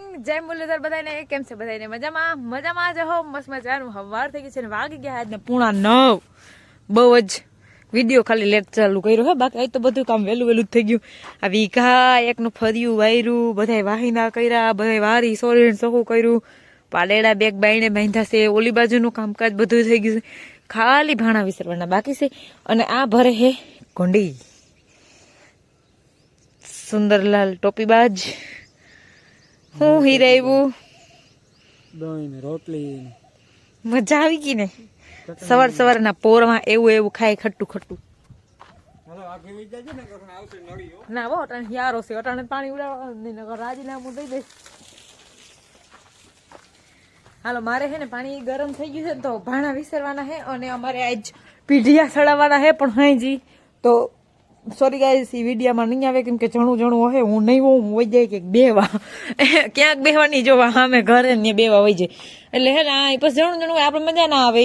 Morning જય મુરલીધર બધાને કેમ છે બધાને મજામાં? મજામાં જ હો મસ્ત મજાનું. હવાર થઈ ગયું છે ને વાગી ગયા આજને પૂણા નવ. બહુ જ વીડિયો ખાલી લેટ ચાલુ કર્યો હે. બાકી આજ તો બધું કામ વહેલું વહેલું થઈ ગયું. આ વીઘા એકનું ફર્યું, વાયરું, બધાય વાહિના કર્યા, બધાય વારી સોરી સખું કર્યું. પાલેડા બેગ બાઈને બાંધ્યા છે, ઓલી બાજુનું કામકાજ બધું થઈ ગયું છે. ખાલી ભાણા વિસરવાના બાકી છે. અને આ ભરે હે કોંડી સુંદરલાલ ટોપીબાજ હું હીરાયું દહીં રોટલી મજા આવી ગઈ ને? સવાર સવારના પોરમાં એવું એવું ખાય ખટ્ટું ખટ્ટું. ને બહુ અટાણે હિયારો છે અટાણે પાણી ઉડાવવા રાજીનામું દઈ દે. હાલો મારે હે ને પાણી ગરમ થઈ ગયું છે ને તો ભાણા વિસરવાના હે અને અમારે આજ પીઢિયા સડાવવાના હે પણ હાઈજી તો સોરી ગાઈસ ઈ વિડીયામાં નહીં આવે કેમ કે જણું જણું હે હું નહીં હોઉં હું વહી જાય કે બેવા. ક્યાંક બેવાની જોવા સામે ઘરે ને બેવા વહી જાય. એટલે હે ના પછી જણું જણું હોય, આપણે મજા ના આવે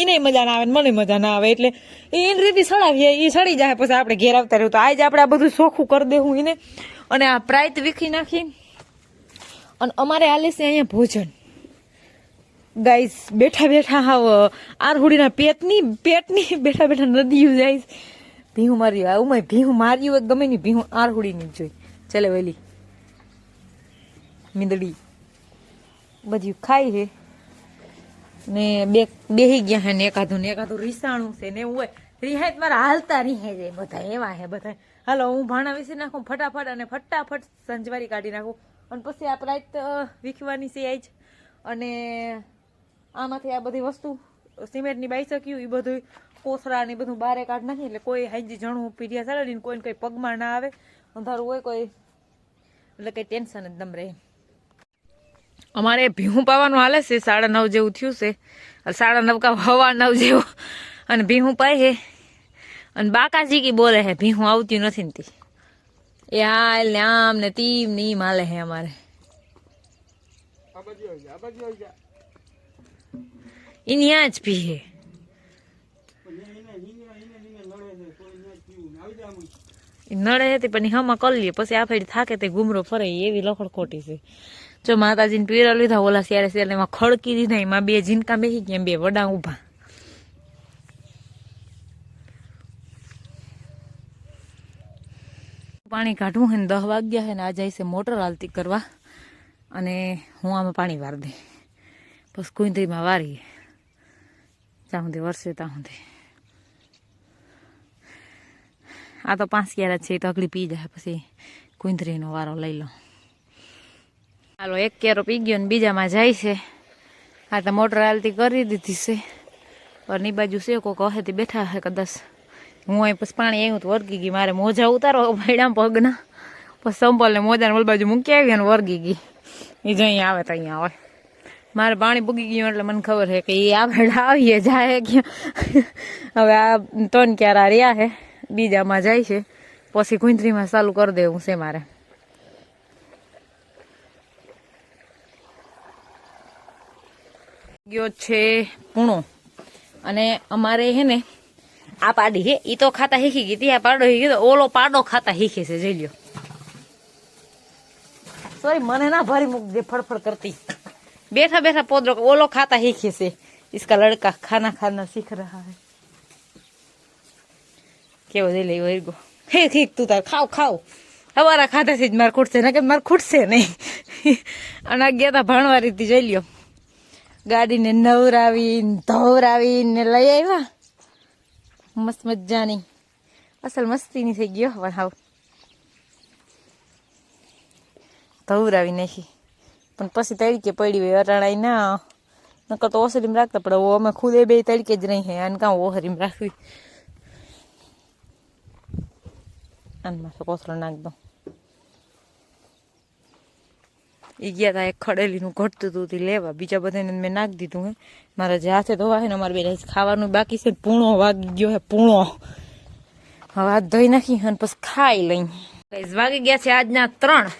એને મજા ના આવે મને મજા ના આવે. એટલે એની રીતે સડાવીએ એ સડી જાય પછી આપણે ઘેર આવતા રહ્યું તો આજે આપણે આ બધું ચોખ્ખું કરી દેવું એને અને આ પ્રાઇત વીખી નાખી. અને અમારે હાલે છે અહીંયા ભોજન. ગાઈસ બેઠા બેઠા હાવ આરહુડીના પેટની પેટની બેઠા બેઠા નદીઓ જાય ભીહું માર્યું આવું મેં ભીહું માર્યું હોય ગમે નહીં ભીહું આરહુડીની નહીં જોઈ ચલે વેલી. મીંદડી. બધું ખાઈ છે. ને બે, બેહી ગયા હે ને એકાદું ને એકાદું રીસાણું છે ને એવું હોય. રિહાય તો મારા હાલતા રિહાય છે બધા એવા હે, બધા. હાલો, હું ભાણા વિસી નાખું, ફટાફટ અને ફટાફટ સંજવારી કાઢી નાખું. અને પછી આ પ્રાઇત વીખવાની છે આજ અને આમાંથી આ બધી વસ્તુ સિમેન્ટની બાઈ શક્યું એ બધું કોથળા ને બધું બારે કાઢ નાખી એટલે કોઈ હાઈજી જણું પીઢિયા સડાડીને કોઈને કોઈ પગમાં ના આવે. અંધારું હોય કોઈ. એટલે કંઈ ટેન્શન જ દમ રહે. અમારે ભીહું પાવાનું હાલે છે સાડા નવ જેવું થયું છે. સાડા નવ કા હવા નવ જેવું. અને ભીહું પાય છે. અને બાકાજી કી બોલે છે ભીહું આવતી નથી ને એ હાલ ને આમ ને તીમ ને ઈમ હાલે છે અમારે. આ જ પીએ પણ એને એને એને એને એને નડે છે કોઈ ન પીવું ને આવી જા આમ ઈ નડે હતી, પણ હમા કરી લઈએ પછી આ ફેરી થાકે તે ગુમરો ફરે એવી લખડ ખોટી છે. જો માતાજીને પીરા લીધા, ઓલા સિયારે સિયારે એમાં ખડકી દીધા, એમાં બે જીનકા બેસી ગયા, બે વડા ઊભા. પાણી કાઢવું હોય ને દહ વાગ્યા છે ને આ જાય છે મોટર હાલતી કરવા. અને હું આમાં પાણી વાર દે. પછી કુંદરીમાં વારીએ. ત્યાં સુધી વરસે ત્યાં સુધી. આ તો પાંચ ક્યારા છે તો અગડી પી જાય પછી. કુંદરીનો વારો લઈ લો. હાલો, એક કેરો પી ગયો ને બીજામાં જાય છે. આ તો મોટર હાલતી કરી દીધી છે. પણ એ બાજુ છે, કોક હવેથી બેઠા હે કદાચ. હું અહીં પછી પાણી આવ્યું તો વર્ગી ગઈ, મારે મોજા ઉતારો ભાઈડા પગના. પછી સંપલને મોજાને ઓલ બાજુ મૂકી આવી અને વર્ગી ગઈ. એ જો અહીંયા આવે તો અહીંયા આવે મારે પાણી પૂગી ગયું એટલે મને ખબર છે કે એ આગળ આવીએ, જાય ક્યાં. હવે આ ત્રણ ક્યારા રહ્યા છે. બીજામાં જાય છે પછી કુંતરીમાં ચાલુ કરી દેવું છે મારે ગયો છે પૂણો અને અમારે હે ને આ પાડી હે ઈ તો ખાતા શીખી ગઈ ત્યાં પાડો શીખી તો ઓલો પાડો ખાતા શીખે છે જોઈ લ્યો સોરી મને ના ભરી મૂક દે ફડફડ કરતી બેઠા બેઠા પોદરો ઓલો खाता सीखे से इसका लड़का खाना खाना सीख रहा है કેવો દે લેવો એરગો હે ઠીક તું તાર ખાવ ખાવ. અમારા ખાતાથી જ માર ખૂટશે ને કે માર ખૂટશે નહીં. અને ગયા તા ભણવા રીતે જોઈ લ્યો. ગાડીને નવરાવીને, ધોવરાવીને લઈ આવ્યા. મસ્ત મજાની. અસલ મસ્તીની થઈ ગયો પણ હાવ. ધોવરાવી નાખી. પણ પછી તડકે પડી હોય અટાણાઈ ના. નકર તો ઓસરીમાં રાખતા પડે અમે ખુદે બે તડકે જ નહીં હે અને કાં ઓહરીમાં રાખવી. તો કોથળો નાખ દઉં. એ ગયા તા એક ખડેલીનું ઘટતું હતું તે લેવા. બીજા બધાને મેં નાખી દીધું હે. મારા જે હાથે ધોવા છે ને અમારે બે ખાવાનું બાકી છે પૂણો વાગી ગયો હે, પૂણો. હવે હાથ ધોઈ નાખી અને પછી ખાઈ લઈ વાગી ગયા છે આજના ત્રણ.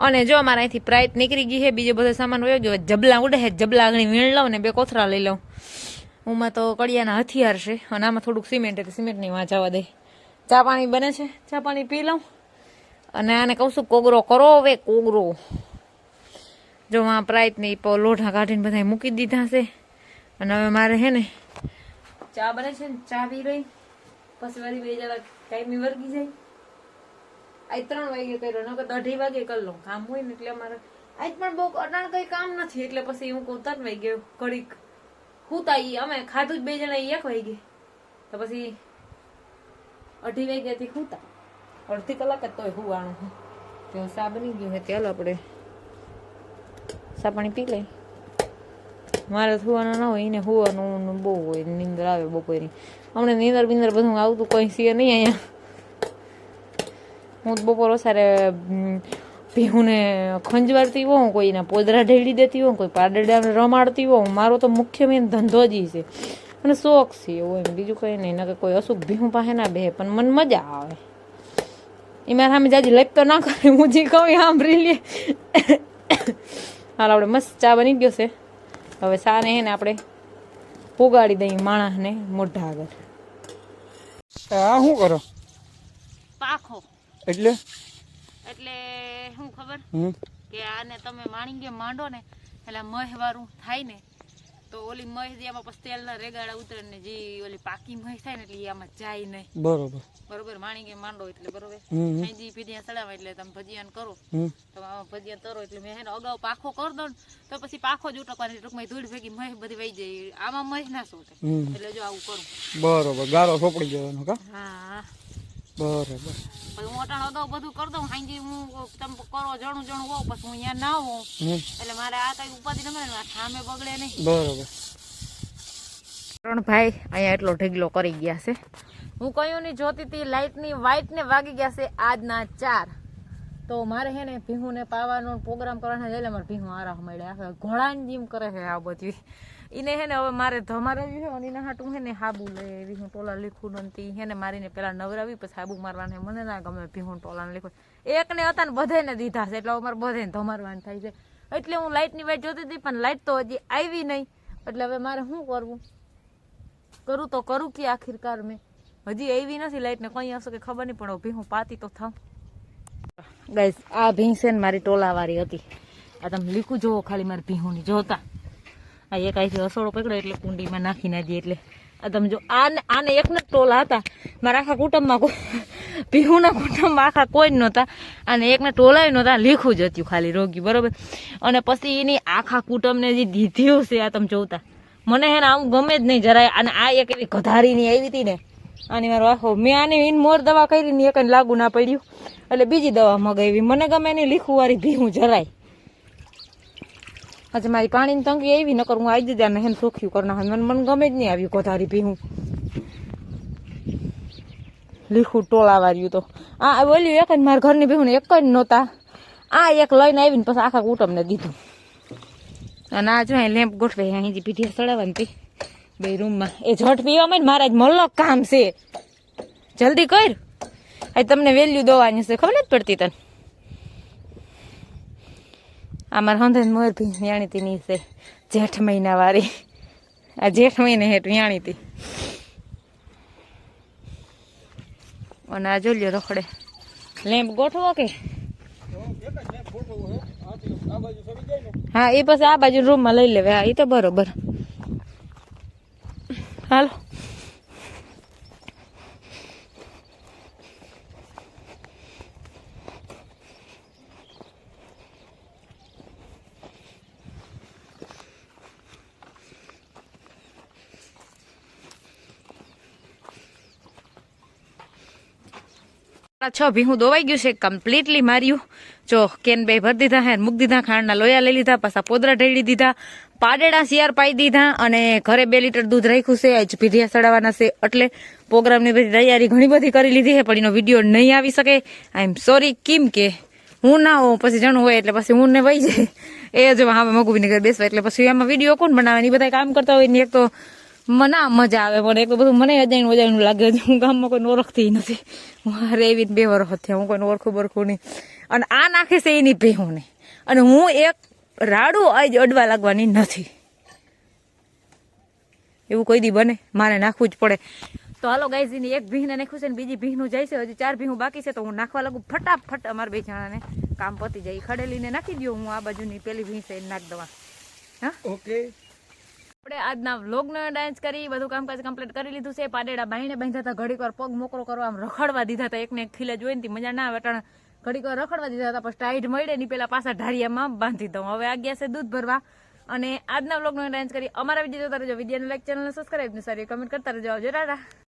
અને જો મારા અહીંથી પ્રાઇત નીકળી ગઈ છે બીજો બધો સામાન વયો ગયો જબલા ઉડે છે જબલા આગળ વીણ લઉં ને બે કોથરા લઈ લઉં. ઉમાં તો કડિયાના હથિયાર છે. અને આમાં થોડુંક સિમેન્ટ એટલે સિમેન્ટની વાંચવા દે. ચા પાણી બને છે? ચા પાણી પી લઉં. અને આને કહું છું કોગરો કરો હવે કોગરો. જો આ પ્રાઇત ને ઈ લોઢા કાઢીને બધા મૂકી દીધા છે. અને હવે મારે હે ને ચા બને છે ને ચા પી રહી પછી વળી બે જરા ટાઈમી વર્ગી જાય. આજ ત્રણ વાગે કર્યો નકર અઢી વાગે કરી લઉં. કામ હોય ને એટલે અમારે આજ પણ બહુ અટાણ કઈ કામ નથી એટલે પછી હું કહું ત્રણ વાગે ઘડીક હું ઈ અમે ખાધું જ બે જણા એક વાગે. તો પછી અઢી વાગ્યાથી સૂતા અડધી કલાક જ તોય હુવાનું તો સા બની ગયું છે ચાલો આપણે સા પાણી પી લઈ મારે સુવાનું ના હોય, એને સુવાનું બહુ હોય, નીંદર આવે બપોરની હમણાં નીંદર બિંદર બધું આવતું કોઈ છે નહીં અહીંયા. હું તો બપોર ઓસારે ભીહુને ખંજવારતી હોઉં, કોઈને પોદરા ઢેડી દેતી હોઉં, કોઈ પાડડાને રમાડતી હોઉં. મારો તો મુખ્ય મેન ધંધો જ છે. અને શોખ છે એવો એમ. બીજું કંઈ નહીં. કે કોઈ અસુખ ભીહું પાસે ના બે પણ મને મજા આવે. એ મારા સામે જાજી લપ તો ના કરે હું જે કહું સાંભળી લે. હાલ આપણે મસ્ત ચા બની ગયો છે. હવે સાને હે ને આપણે પોગાડી દઈએ માણસને મોઢા આગળ. આ શું કરો? પાખો. એટલે? એટલે શું ખબર? હમ. કે આને તમે માણી ગયો માંડો ને એટલે મહેવારું થાય ને તો ઓલી મહ જે આમાં પછી તેલના રેગાડા ઉતરે ને જે ઓલી પાકી મહ થાય ને એટલે ઈ આમાં જાય નહીં. બરોબર. બરોબર માણી કે માંડો એટલે બરોબર. ખાંજી પીઢિયા સડાવે એટલે તમે ભજીયાને કરો. તો આમાં ભજીયા તરો એટલે મેં એને અગાઉ પાખો કરી દો ને તો પછી પાખો જ ઉટકવાની ટૂંકમાં ધૂળ ભેગી મહ બધી વહી જાય. આમાં મહ ના સોટે એટલે જો આવું કરું. બરોબર ગારો સોપડી જવાનો કા? હા. બરોબર. પછી હું અટાણ બધું કરી દઉં ખાંજી હું તમે કરો જણું જણું હોઉં પછી હું અહીંયા ના હોઉં. એટલે મારે આ કઈ ઉપાધિ ન મળે ને બગડે નહીં. બરોબર. ત્રણ ભાઈ અહીંયા એટલો ઢગલો કરી ગયા છે. હું કયું ની જોતી હતી લાઇટની વાઇટ ને વાગી ગયા છે આજના ચાર. તો મારે હે ને ભીહું ને પાવાનો પ્રોગ્રામ કરવાનો છે એટલે મારે ભીહું આરામ મળ્યા. ઘોડાની જીમ કરે છે આ બધી. એને હે ને હવે મારે ધમારાવ્યું છે, અને એના હાટું હે ને હાબુ લે ભીહું ટોલા લીખું નથી. હે ને મારીને પેલા નવરાવી, પછી હાબુ મારવાને. મને ના ગમે ભીહું ટોલા લીખું. એક ને હતા ને બધાને દીધા છે, એટલે મારે બધાને ધમારવાનું થાય છે. એટલે હું લાઇટની વાઇટ જોતી હતી, પણ લાઇટ તો હજી આવી નહીં. એટલે હવે મારે શું કરવું? કરું તો કરું કે આખિરકાર મેં. હજી આવી નથી લાઇટને કઈ હશે કે ખબર નહીં, પણ ભી હું પાતી તો થાઉં. ગાઈસ આ ભીંસે મારી ટોલાવાળી હતી. આ તમે લીખું જોવો ખાલી મારી ભીહુની જોતા. આ એક અહીંથી અસોડો પકડ્યો એટલે કુંડીમાં નાખી નાખી એટલે. આ તમે જો, આને આને એકને જ ટોલા હતા. મારા આખા કુટુંબમાં કોઈ ભીહુના કુટુંબમાં આખા કોઈ જ નહોતા. અને એકને ટોલાય નહોતા, લીખું જ હતું ખાલી, રોગી, બરોબર? અને પછી એની આખા કુટુંબને જે દીધીઓ છે, આ તમે જોતા. મને હે ને આવું ગમે જ નહીં જરાય. અને આ એક એવી ગધારીની આવી હતી ને, આની મારો આખો મેં આની ઇન મોર દવા કરી ને એક લાગુ ના પડ્યું. એટલે બીજી દવા મગાવી. મને ગમે એની લીખું વાળી ભીહું જરાય. આજે મારી પાણીની તંગી આવી, નકર હું આવી જ હેન સોખ્યું કરના મને મને ગમે જ નહીં આવ્યું કોધારી પીવું લીખું ટોળા વાર્યું તો. આ બોલ્યું એક જ, મારા ઘરની ભીહું એક જ નહોતા. આ એક લઈને આવીને પછી આખા કુટુંબને દીધું. અને આ જો લેમ્પ ગોઠવે અહીં પીઠી સડાવવાની તી બે રૂમમાં એ ઝટ પીવામાં જ મારા જ મલ્લો કામ છે. જલ્દી કર. આ તમને વેલ્યુ દવાની છે, ખબર નથી પડતી તને. આ મારા હંધે મોર ભી વ્યાણી હતી ની છે, જેઠ મહિના વાળી આ જેઠ મહિને હેઠ વ્યાણી હતી અને આ જોઈ લ્યો રખડે. લેમ્પ ગોઠવો કે? હા, એ પછી આ બાજુ રૂમમાં લઈ લેવે. એ તો બરોબર. હાલો. છ ભીહું દોવાઈ ગયું છે કમ્પ્લીટલી માર્યું. જો કેન બે ભરી દીધા હે, મૂકી દીધા, ખાંડના લોયા લઈ લીધા, પાછા પોદરા ઢળી દીધા, પાડેડા શિયાર પાઈ દીધા અને ઘરે બે લીટર દૂધ રાખ્યું છે, આજ પીઢિયા સડાવવાના છે, એટલે પ્રોગ્રામની બધી તૈયારી ઘણી બધી કરી લીધી છે પણ એનો વીડિયો નહીં આવી શકે. આઈ એમ સોરી કેમ કે હું ના હોઉં, પછી જણું હોય, એટલે પછી હું ને વહી જાય. એ જો હા મગુબીને ઘરે બેસવા, એટલે પછી એમાં વીડિયો કોણ બનાવે એ બધા કામ કરતા હોય ને એક તો મના મજા આવે, પણ તો બધું મને અજાણ્યું અજાણ્યું લાગે છે. હું ગામમાં કોઈને ઓળખતી નથી. મારે એવી બે વર્ષ થયા, હું કોઈને ઓળખું બરખું નહીં. અને આ નાખે છે એની ભેહું અને હું એક રાડું આજ અડવા લાગવાની નથી. એવું કોઈ દી બને? મારે નાખવું જ પડે. તો હાલો ગાઈઝ એની એક ભીહને નાખ્યું છે ને બીજી ભીંનું જાય છે. હજી ચાર ભીહું બાકી છે, તો હું નાખવા લાગુ ફટાફટ અમારા બે જણાને કામ પતી જાય. ખડેલીને નાખી દઉં હું આ બાજુની પેલી ભીંસ એને નાખ દવા. હા? ઓકે આપણે આજના વ્લોગનો ડાન્સ કરી બધું કામકાજ કમ્પ્લીટ કરી લીધું છે. પાડેડા બાઈને બાંધ્યા હતા, ઘડીક વાર પગ મોકરો કરવા આમ રખડવા દીધા હતા. એકને એક ખીલે જોઈને તી મજા ના આવે, અટાણે ઘડીક વાર રખડવા દીધા હતા પછી ટાઈટ મળે ની પેલા પાછા ઢાળિયામાં બાંધી દઉં. હવે આ ગયા છે દૂધ ભરવા. અને આજના વ્લોગનો ડાન્સ કરી, અમારા વીડિયો જોતા રહેજો. વિડીયોને લાઈક ચેનલને સબસ્ક્રાઈબ ને સારી કમેન્ટ કરતા રહેજો. આવજો ટાટા